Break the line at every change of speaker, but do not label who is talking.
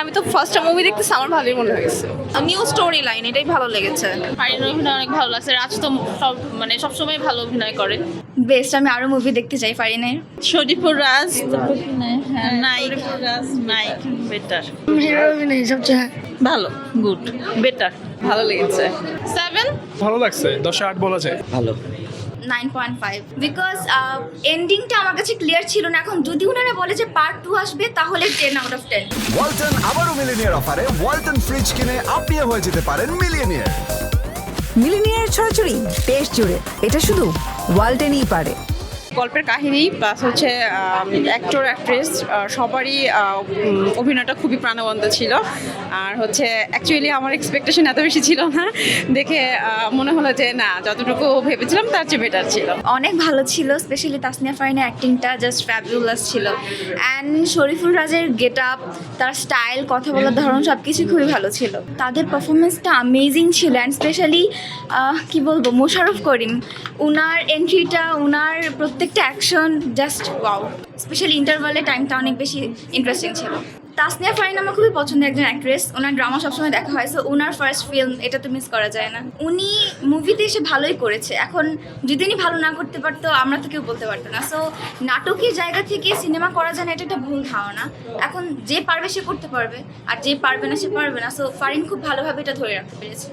আমি তো first movie দেখতেছি আমার ভালোই মনে হয়েছে। নিউ স্টোরি লাইন এটাই ভালো লেগেছে।
ফারিনের অভিনয় অনেক ভালো লাগছে রাজ তো সব মানে সবসময় ভালো অভিনয় করে।
বেস্ট আমি আরও মুভি দেখতে চাই ফারিনের।
শরীফুর রাজ? নাইক রাজ নাইক বেটার।
হিরো অভিনয় সবচেয়ে
ভালো গুড বেটার
ভালো লেগেছে। সেভেন
ভালো লাগছে দশে আট বলা যায়।
ভালো।
নাইন পয়েন্ট ফাইভ বিকজ এন্ডিংটা আমার কাছে ক্লিয়ার ছিল না। এখন যদি ওনারা বলে যে পার্ট টু আসবে তাহলে ten out of ten
Walton আবারও মিলিনিয়ার অফারে ওয়ালটন ফ্রিজ কিনে আপনিও হয়ে যেতে পারেন মিলিয়নিয়ার
মিলিনিয়ার ছড়াছড়ি দেশ জুড়ে। এটা শুধু ওয়ালটেনই পারে।
গল্পের কাহিনী প্লাস হচ্ছে অ্যাক্টর অ্যাক্ট্রেস সবারই অভিনয়টা খুবই প্রাণবন্ত ছিল। আর হচ্ছে অ্যাকচুয়ালি আমার এক্সপেকটেশন এত বেশি ছিল না। দেখে মনে হলো যে না, যতটুকু ভেবেছিলাম, তার চেয়ে বেটার ছিল।
অনেক ভালো ছিল স্পেশালি তাসনিয়া ফারিনের অ্যাক্টিংটা জাস্ট ফ্যাবুলাস ছিল। অ্যান্ড শরীফুল রাজের গেট আপ তার স্টাইল কথা বলার ধরন সব কিছু খুবই ভালো ছিল। তাদের পারফরমেন্সটা আমেজিং ছিল অ্যান্ড স্পেশালি কি বলব মোশারফ করিম, উনার এন্ট্রিটা উনার প্রত্যেকটা অ্যাকশন জাস্ট ওয়াও স্পেশালি ইন্টারভালে টাইমটা অনেক বেশি ইন্টারেস্টিং ছিল। তাসনিয়া ফারিন আমার খুবই পছন্দের একজন অ্যাক্ট্রেস ওনার ড্রামা সবসময় দেখা হয় সো ওনার ফার্স্ট ফিল্ম এটা তো মিস করা যায় না। উনি মুভিতে এসে ভালোই করেছে। এখন যদি উনি ভালো না করতে পারতো, আমরা তো কেউ বলতে পারতো না। সো নাটকের জায়গা থেকে সিনেমা করা যায় না, এটা একটা ভুল ধারণা। এখন যে পারবে সে করতে পারবে, আর যে পারবে না, সে পারবে না। সো ফারিন খুব ভালোভাবে এটা ধরে রাখতে পেরেছে।